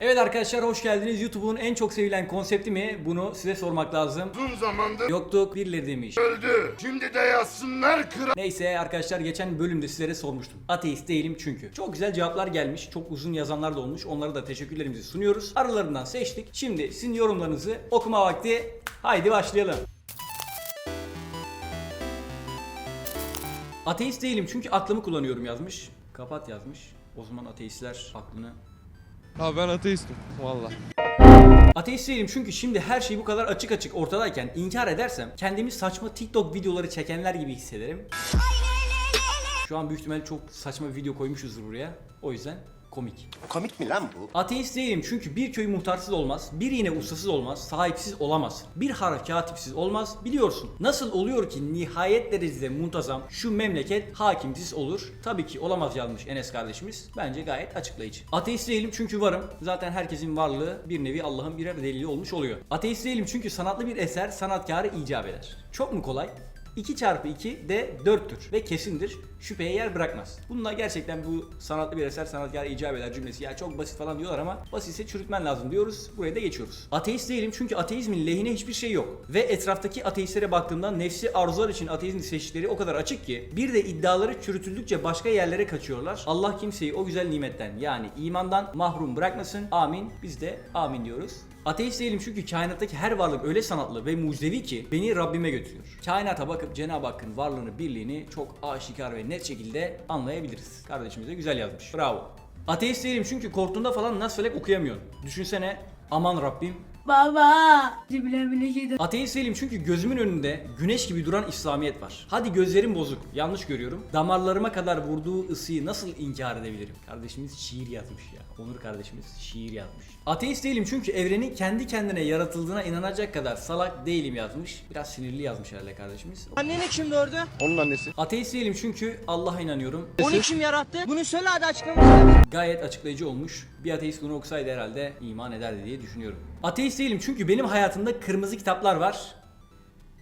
Evet arkadaşlar hoş geldiniz. YouTube'un en çok sevilen konsepti mi? Bunu size sormak lazım. Uzun zamandır Yoktuk birileri demiş. öldü. Şimdi de yazsınlar kral. Neyse arkadaşlar geçen bölümde sizlere sormuştum. Ateist değilim çünkü. Çok güzel cevaplar gelmiş. Çok uzun yazanlar da olmuş. Onlara da teşekkürlerimizi sunuyoruz. Aralarından seçtik. Şimdi sizin yorumlarınızı okuma vakti. Haydi başlayalım. Ateist değilim çünkü aklımı kullanıyorum yazmış. Kapat yazmış. O zaman ateistler aklını Ha ben ateistim valla. Ateist değilim çünkü şimdi her şey bu kadar açık açık ortadayken inkar edersem kendimi saçma TikTok videoları çekenler gibi hissederim. Şu an büyük ihtimalle çok saçma bir video koymuşuzdur buraya. O yüzden komik. Komik mi lan bu? Ateist değilim çünkü bir köy muhtarsız olmaz, bir iğne ustasız olmaz, sahipsiz olamaz. Bir harf katipsiz olmaz, biliyorsun. Nasıl oluyor ki nihayet derecede muntazam şu memleket hakimsiz olur? Tabii ki olamaz yazmış Enes kardeşimiz. Bence gayet açıklayıcı. Ateist değilim çünkü varım. Zaten herkesin varlığı bir nevi Allah'ın birer delili olmuş oluyor. Ateist değilim çünkü sanatlı bir eser sanatkarı icap eder. Çok mu kolay? 2 çarpı 2 de 4'tür ve kesindir. Şüpheye yer bırakmaz. Bununla gerçekten bu sanatlı bir eser sanatkar icap eder cümlesi. Ya çok basit falan diyorlar ama basitse çürütmen lazım diyoruz. Buraya da geçiyoruz. Ateist değilim çünkü ateizmin lehine hiçbir şey yok. Ve etraftaki ateistlere baktığımda nefsi arzular için ateizmin seçtikleri o kadar açık ki bir de iddiaları çürütüldükçe başka yerlere kaçıyorlar. Allah kimseyi o güzel nimetten yani imandan mahrum bırakmasın. Amin. Biz de amin diyoruz. Ateist değilim çünkü kainattaki her varlık öyle sanatlı ve mucizevi ki beni Rabbime götürüyor. Kainata bakıp Cenab-ı Hakk'ın varlığını, birliğini çok aşikar ve net şekilde anlayabiliriz. Kardeşimiz de güzel yazmış. Bravo. Ateist değilim çünkü korktuğunda falan nas felek okuyamıyorsun. Düşünsene aman Rabbim Baba. Ateist değilim çünkü gözümün önünde güneş gibi duran İslamiyet var. Hadi gözlerim bozuk, yanlış görüyorum. Damarlarıma kadar vurduğu ısıyı nasıl inkar edebilirim? Kardeşimiz şiir yazmış ya. Onur kardeşimiz şiir yazmış. Ateist değilim çünkü evrenin kendi kendine yaratıldığına inanacak kadar salak değilim yazmış. Biraz sinirli yazmış herhalde kardeşimiz. Anneni kim doğurdu? Onun annesi. Ateist değilim çünkü Allah'a inanıyorum. Onu kim yarattı? Bunu söyle hadi açıklamasını. Gayet açıklayıcı olmuş. Bir ateist bunu okusaydı herhalde iman ederdi diye düşünüyorum. Ateist değilim çünkü benim hayatımda kırmızı kitaplar var.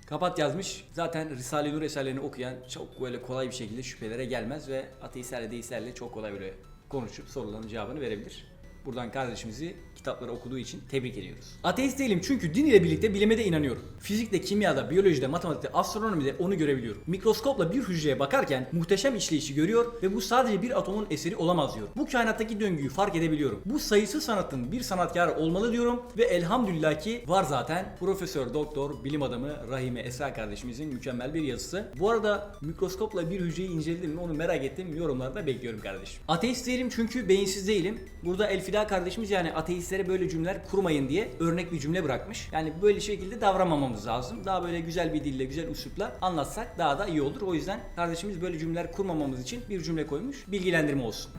Kapat yazmış. Zaten Risale-i Nur eserlerini okuyan çok böyle kolay bir şekilde şüphelere gelmez ve ateistlerle deistlerle çok kolay böyle konuşup soruların cevabını verebilir. Buradan kardeşimizi kitapları okuduğu için tebrik ediyoruz. Ateist değilim çünkü din ile birlikte bilime de inanıyorum. Fizikte, kimyada, biyolojide, matematikte, astronomide onu görebiliyorum. Mikroskopla bir hücreye bakarken muhteşem işleyişi görüyor ve bu sadece bir atomun eseri olamaz diyor. Bu kainattaki döngüyü fark edebiliyorum. Bu sayısız sanatın bir sanatkarı olmalı diyorum ve elhamdülillah ki var zaten Profesör Doktor Bilim Adamı Rahime Esra kardeşimizin mükemmel bir yazısı. Bu arada mikroskopla bir hücreyi inceledim mi onu merak ettim. Yorumlarda bekliyorum kardeşim. Ateist değilim çünkü beyinsiz değilim. Burada Elfida kardeşimiz yani ateistlere böyle cümleler kurmayın diye örnek bir cümle bırakmış. Yani böyle şekilde davranmamamız lazım. Daha böyle güzel bir dille, güzel üslupla anlatsak daha da iyi olur. O yüzden kardeşimiz böyle cümleler kurmamamız için bir cümle koymuş. Bilgilendirme olsun.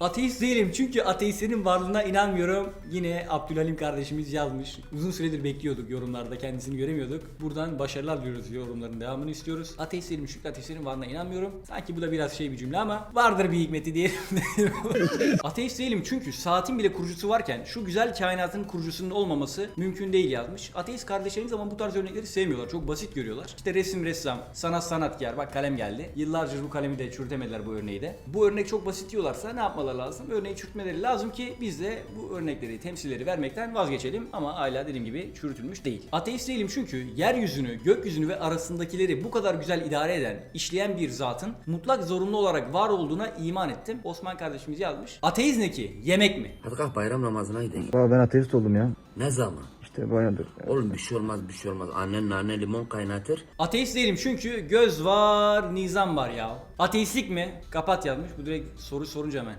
Ateist değilim çünkü ateistlerin varlığına inanmıyorum. Yine Abdülhalim kardeşimiz yazmış. Uzun süredir bekliyorduk yorumlarda kendisini göremiyorduk. Buradan başarılar diliyoruz yorumların devamını istiyoruz. Ateist değilim çünkü ateistlerin varlığına inanmıyorum. Sanki bu da biraz şey bir cümle ama vardır bir hikmeti diyelim. Ateist değilim çünkü saatin bile kurucusu varken şu güzel kainatın kurucusunun olmaması mümkün değil yazmış. Ateist kardeşlerimiz ama bu tarz örnekleri sevmiyorlar. Çok basit görüyorlar. İşte resim ressam, sanat sanatkar. Bak kalem geldi. Yıllarca bu kalemi de çürütemediler bu örneği de. Bu örnek çok basit diyorlarsa ne yapmaları lazım? Örneği çürütmeleri lazım ki biz de bu örnekleri, temsilleri vermekten vazgeçelim. Ama hala dediğim gibi çürütülmüş değil. Ateist değilim çünkü yeryüzünü, gökyüzünü ve arasındakileri bu kadar güzel idare eden, işleyen bir zatın mutlak zorunlu olarak var olduğuna iman ettim. Osman kardeşimiz yazmış. Ateist ne ki? Yemek mi? Hadi kalk bayram namazına gidelim. Ben ateist oldum ya. Ne zaman? İşte bayağıdır. Oğlum bir şey olmaz bir şey olmaz. Annen nane limon kaynatır. Ateist değilim çünkü göz var, nizam var ya. Ateistlik mi? Kapat yazmış. Bu direkt soru sorunca hemen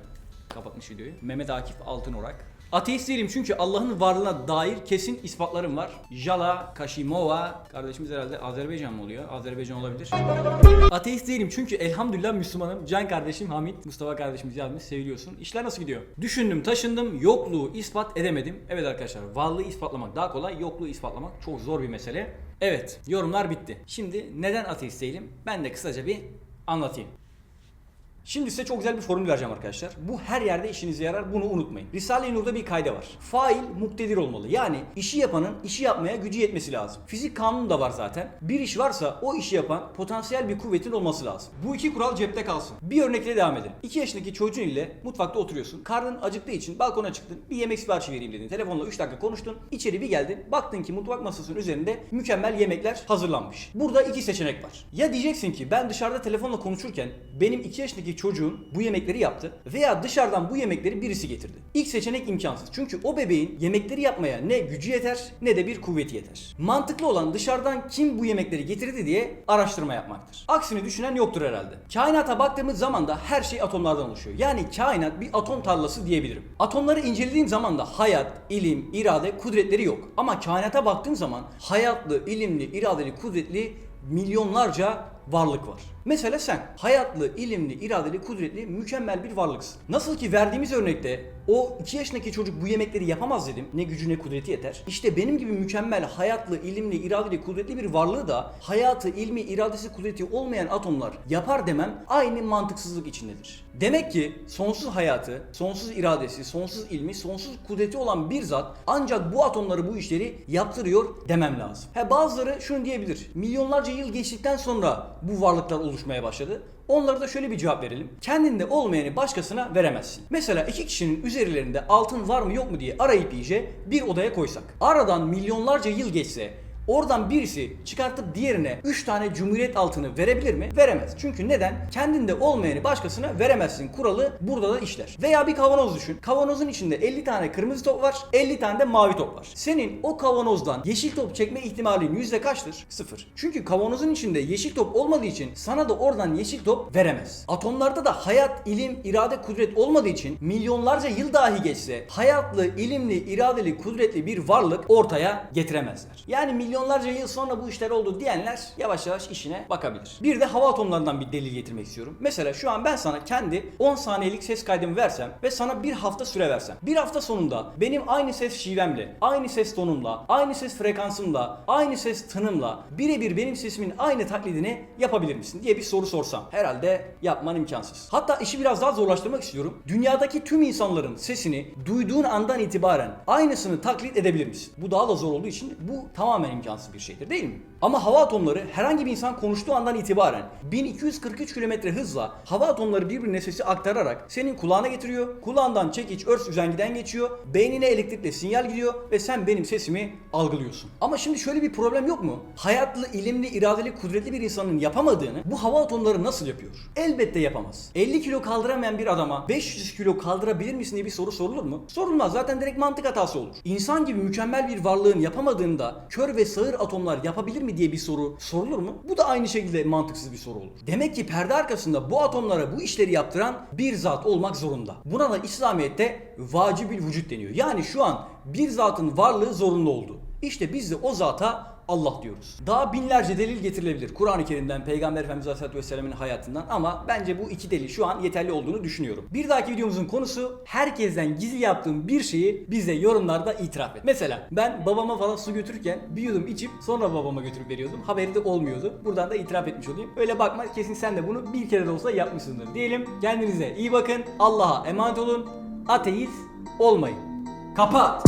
kapatmış videoyu. Mehmet Akif Altınorak. Ateist değilim çünkü Allah'ın varlığına dair kesin ispatlarım var. Jala Kashimova kardeşimiz herhalde Azerbaycan mı oluyor? Azerbaycan olabilir. Ateist değilim çünkü elhamdülillah Müslümanım. Can kardeşim Hamit Mustafa kardeşimiz yazmış seviliyorsun. İşler nasıl gidiyor? Düşündüm taşındım yokluğu ispat edemedim. Evet arkadaşlar varlığı ispatlamak daha kolay yokluğu ispatlamak çok zor bir mesele. Evet yorumlar bitti. Şimdi neden ateist değilim? Ben de kısaca bir anlatayım. Şimdi size çok güzel bir formül vereceğim arkadaşlar. Bu her yerde işinize yarar. Bunu unutmayın. Risale-i Nur'da bir kayda var. Fail muktedir olmalı. Yani işi yapanın işi yapmaya gücü yetmesi lazım. Fizik kanunu da var zaten. Bir iş varsa o işi yapan potansiyel bir kuvvetin olması lazım. Bu iki kural cepte kalsın. Bir örnekle devam edelim. 2 yaşındaki çocuğun ile mutfakta oturuyorsun. Karnın acıktığı için balkona çıktın. Bir yemek siparişi vereyim dedin. Telefonla 3 dakika konuştun. İçeri bir geldin. Baktın ki mutfak masasının üzerinde mükemmel yemekler hazırlanmış. Burada iki seçenek var. Ya diyeceksin ki ben dışarıda telefonla konuşurken benim 2 yaşındaki çocuğum bu yemekleri yaptı veya dışarıdan bu yemekleri birisi getirdi. İlk seçenek imkansız. Çünkü o bebeğin yemekleri yapmaya ne gücü yeter ne de bir kuvveti yeter. Mantıklı olan dışarıdan kim bu yemekleri getirdi diye araştırma yapmaktır. Aksini düşünen yoktur herhalde. Kainata baktığımız zaman da her şey atomlardan oluşuyor. Yani kainat bir atom tarlası diyebilirim. Atomları incelediğim zaman da hayat, ilim, irade, kudretleri yok. Ama kainata baktığım zaman hayatlı, ilimli, iradeli, kudretli milyonlarca varlık var. Mesela sen hayatlı, ilimli, iradeli, kudretli, mükemmel bir varlıksın. Nasıl ki verdiğimiz örnekte o 2 yaşındaki çocuk bu yemekleri yapamaz dedim. Ne gücü ne kudreti yeter. İşte benim gibi mükemmel, hayatlı, ilimli, iradeli, kudretli bir varlığı da hayatı, ilmi, iradesi, kudreti olmayan atomlar yapar demem aynı mantıksızlık içindedir. Demek ki sonsuz hayatı, sonsuz iradesi, sonsuz ilmi, sonsuz kudreti olan bir zat ancak bu atomları bu işleri yaptırıyor demem lazım. He bazıları şunu diyebilir. Milyonlarca yıl geçtikten sonra bu varlıklar oluşmaya başladı. Onlara da şöyle bir cevap verelim. Kendinde olmayanı başkasına veremezsin. Mesela iki kişinin üzerlerinde altın var mı yok mu diye arayıp iyice bir odaya koysak. Aradan milyonlarca yıl geçse Oradan birisi çıkartıp diğerine 3 tane cumhuriyet altını verebilir mi? Veremez. Çünkü neden? Kendinde olmayanı başkasına veremezsin. Kuralı burada da işler. Veya bir kavanoz düşün. Kavanozun içinde 50 tane kırmızı top var, 50 tane de mavi top var. Senin o kavanozdan yeşil top çekme ihtimalin yüzde kaçtır? Sıfır. Çünkü kavanozun içinde yeşil top olmadığı için sana da oradan yeşil top veremez. Atomlarda da hayat, ilim, irade, kudret olmadığı için milyonlarca yıl dahi geçse hayatlı, ilimli, iradeli, kudretli bir varlık ortaya getiremezler. Yani milyonlarca yıl sonra bu işler oldu diyenler yavaş yavaş işine bakabilir. Bir de hava atomlarından bir delil getirmek istiyorum. Mesela şu an ben sana kendi 10 saniyelik ses kaydımı versem ve sana bir hafta süre versem. Bir hafta sonunda benim aynı ses şivemle, aynı ses tonumla, aynı ses frekansımla, aynı ses tınımla birebir benim sesimin aynı taklidini yapabilir misin diye bir soru sorsam. Herhalde yapman imkansız. Hatta işi biraz daha zorlaştırmak istiyorum. Dünyadaki tüm insanların sesini duyduğun andan itibaren aynısını taklit edebilir misin? Bu daha da zor olduğu için bu tamamen imkansız bir şeydir değil mi? Ama hava atomları herhangi bir insan konuştuğu andan itibaren 1243 km hızla hava atomları birbirine sesi aktararak senin kulağına getiriyor. Kulağından çekiç, örs üzengiden geçiyor. Beynine elektrikle sinyal gidiyor ve sen benim sesimi algılıyorsun. Ama şimdi şöyle bir problem yok mu? Hayatlı, ilimli, iradeli, kudretli bir insanın yapamadığını bu hava atomları nasıl yapıyor? Elbette yapamaz. 50 kilo kaldıramayan bir adama 500 kilo kaldırabilir misin diye bir soru sorulur mu? Sorulmaz. Zaten direkt mantık hatası olur. İnsan gibi mükemmel bir varlığın yapamadığını da kör ve sağır atomlar yapabilir mi diye bir soru sorulur mu? Bu da aynı şekilde mantıksız bir soru olur. Demek ki perde arkasında bu atomlara bu işleri yaptıran bir zat olmak zorunda. Buna da İslamiyet'te vacibül vücut deniyor. Yani şu an bir zatın varlığı zorunlu oldu. İşte biz de o zata Allah diyoruz. Daha binlerce delil getirilebilir. Kur'an-ı Kerim'den, Peygamber Efendimiz Aleyhisselatü Vesselam'ın hayatından ama bence bu iki delil şu an yeterli olduğunu düşünüyorum. Bir dahaki videomuzun konusu herkesten gizli yaptığım bir şeyi bize yorumlarda itiraf et. Mesela ben babama falan su götürürken bir yudum içip sonra babama götürüp veriyordum. Haberi de olmuyordu. Buradan da itiraf etmiş olayım. Öyle bakma kesin sen de bunu bir kere de olsa yapmışsındır diyelim. Kendinize iyi bakın. Allah'a emanet olun. Ateist olmayın. Kapat.